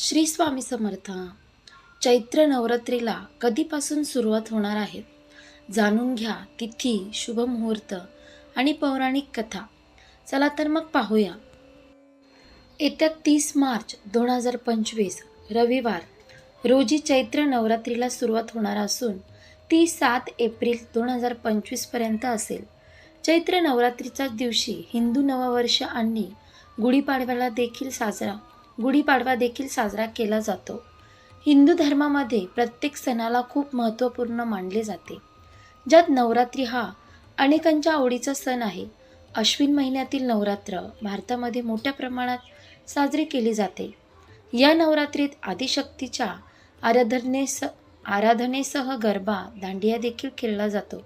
श्री स्वामी समर्थ चैत्र नवरात्रीला कधीपासून सुरुवात होणार आहे? जाणून घ्या तिथी शुभ मुहूर्त आणि पौराणिक कथा. चला तर मग पाहूया. येत्या तीस मार्च दोन हजार पंचवीस रविवार रोजी चैत्र नवरात्रीला सुरुवात होणार असून ती सात एप्रिल दोन हजार पंचवीसपर्यंत असेल. चैत्र नवरात्रीच्याच दिवशी हिंदू नववर्ष आणि गुढीपाडव्याला देखील साजरा गुढीपाडवा देखील साजरा केला जातो. हिंदू धर्मामध्ये प्रत्येक सणाला खूप महत्त्वपूर्ण मानले जाते. ज्यात नवरात्री हा अनेकांच्या आवडीचा सण आहे. अश्विन महिन्यातील नवरात्र भारतामध्ये मोठ्या प्रमाणात साजरी केली जाते. या नवरात्रीत आदिशक्तीच्या आराधनेस आराधनेसह गरबा दांडिया देखील खेळला जातो.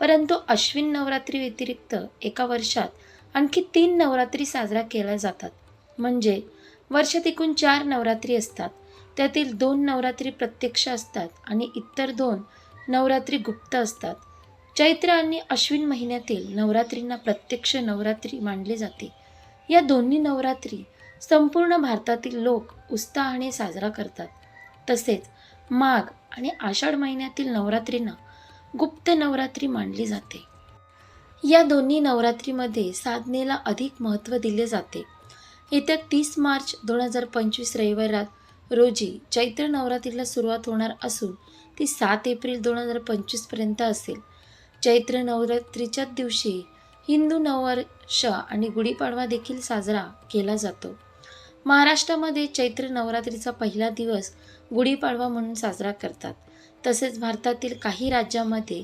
परंतु अश्विन नवरात्री व्यतिरिक्त एका वर्षात आणखी तीन नवरात्री साजरा केल्या जातात. म्हणजे वर्षात एकूण चार नवरात्री असतात. त्यातील दोन नवरात्री प्रत्यक्ष असतात आणि इतर दोन नवरात्री गुप्त असतात. चैत्र आणि अश्विन महिन्यातील नवरात्रींना प्रत्यक्ष नवरात्री मानले जाते. या दोन्ही नवरात्री संपूर्ण भारतातील लोक उत्साहाने साजरा करतात. तसेच माघ आणि आषाढ महिन्यातील नवरात्रींना गुप्त नवरात्री मानली जाते. या दोन्ही नवरात्रीमध्ये साधनेला अधिक महत्त्व दिले जाते. येत्या तीस मार्च दोन हजार पंचवीस रविवारात रोजी चैत्र नवरात्रीला सुरुवात होणार असून ती सात एप्रिल दोन हजार पंचवीसपर्यंत असेल. चैत्र नवरात्रीच्याच दिवशी हिंदू नववर्ष आणि गुढीपाडवा देखील साजरा केला जातो. महाराष्ट्रामध्ये चैत्र नवरात्रीचा पहिला दिवस गुढीपाडवा म्हणून साजरा करतात. तसेच भारतातील काही राज्यामध्ये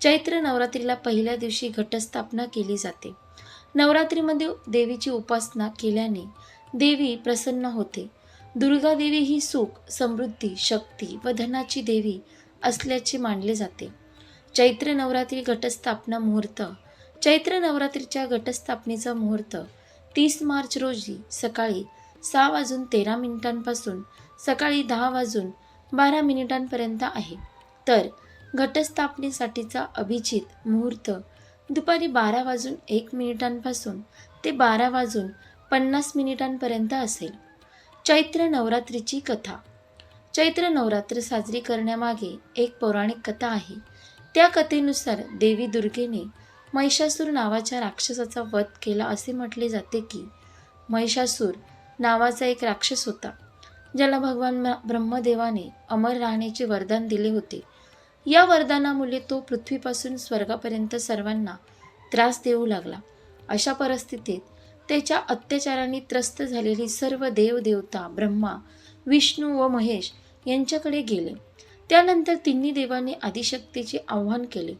चैत्र नवरात्रीला पहिल्या दिवशी घटस्थापना केली जाते. नवरात्रीमध्ये देवीची उपासना केल्याने देवी प्रसन्न होते. दुर्गा देवी ही सुख समृद्धी शक्ती व धनाची देवी असल्याचे मानले जाते. चैत्र नवरात्री घटस्थापना मुहूर्त. चैत्र नवरात्रीच्या घटस्थापनेचा मुहूर्त तीस मार्च रोजी सकाळी सहा वाजून तेरा मिनिटांपासून सकाळी दहा वाजून बारा मिनिटांपर्यंत आहे. तर घटस्थापनेसाठीचा अभिजित मुहूर्त दुपारी बारा वाजून एक मिनिटांपासून ते बारा वाजून पन्नास मिनिटांपर्यंत असेल. चैत्र नवरात्रीची कथा. चैत्र नवरात्र साजरी करण्यामागे एक पौराणिक कथा आहे. त्या कथेनुसार देवी दुर्गेने महिषासूर नावाच्या राक्षसाचा वध केला असे म्हटले जाते की महिषासूर नावाचा एक राक्षस होता ज्याला भगवान ब्रह्मदेवाने अमर राहण्याचे वरदान दिले होते. या वरदानामुळे तो पृथ्वीपासून स्वर्गापर्यंत सर्वांना त्रास देऊ लागला. अशा परिस्थितीत त्याच्या अत्याचाराने त्रस्त झालेली सर्व देवदेवता ब्रह्मा विष्णू व महेश यांच्याकडे गेले. त्यानंतर तिन्ही देवांनी आदिशक्तीचे आव्हान केले.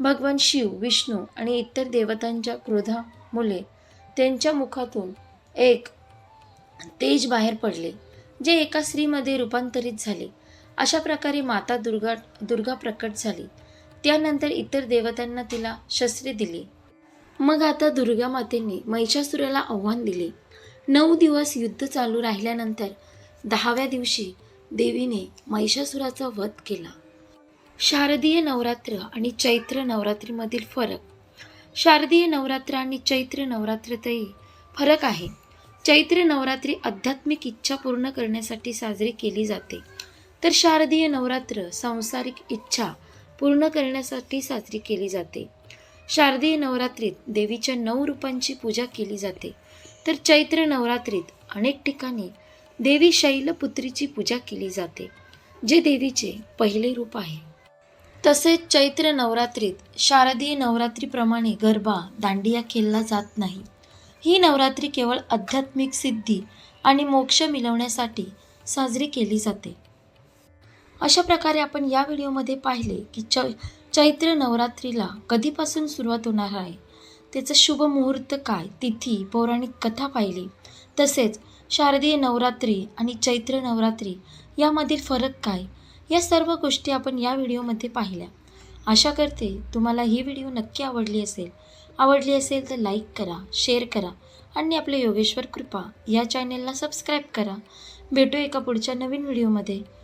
भगवान शिव विष्णू आणि इतर देवतांच्या क्रोधामुळे त्यांच्या मुखातून एक तेज बाहेर पडले जे एका स्त्रीमध्ये रूपांतरित झाले. अशा प्रकारे माता दुर्गा दुर्गा प्रकट झाली. त्यानंतर इतर देवतांना तिला शस्त्रे दिली. मग आता दुर्गा मातेने महिषासुराला आव्हान दिले. नऊ दिवस युद्ध चालू राहिल्यानंतर दहाव्या दिवशी देवीने महिषासुराचा वध केला. शारदीय नवरात्र आणि चैत्र नवरात्रीमधील फरक. शारदीय नवरात्र आणि चैत्र नवरात्रातही फरक आहे. चैत्र नवरात्री आध्यात्मिक इच्छा पूर्ण करण्यासाठी साजरी केली जाते. तर शारदीय नवरात्र सांसारिक इच्छा पूर्ण करण्यासाठी साजरी केली जाते. शारदीय नवरात्रीत देवीच्या नऊ रूपांची पूजा केली जाते. तर चैत्र नवरात्रीत अनेक ठिकाणी देवी शैलपुत्रीची पूजा केली जाते जे देवीचे पहिले रूप आहे. तसेच चैत्र नवरात्रीत शारदीय नवरात्रीप्रमाणे गरबा दांडिया खेळला जात नाही. ही नवरात्री केवळ आध्यात्मिक सिद्धी आणि मोक्ष मिळवण्यासाठी साजरी केली जाते. अशा प्रकारे आपण या व्हिडिओमध्ये पाहिले की चै चैत्र नवरात्रीला कधीपासून सुरुवात होणार आहे? त्याचं शुभ मुहूर्त काय? तिथी पौराणिक कथा पाहिली. तसेच शारदीय नवरात्री आणि चैत्र नवरात्री यामधील फरक काय? या सर्व गोष्टी आपण या व्हिडिओमध्ये पाहिल्या. आशा करते तुम्हाला ही व्हिडिओ नक्की आवडली असेल. आवडली असेल तर लाईक करा शेअर करा आणि आपले योगेश्वर कृपा या चॅनेलला सबस्क्राईब करा. भेटू एका पुढच्या नवीन व्हिडिओमध्ये.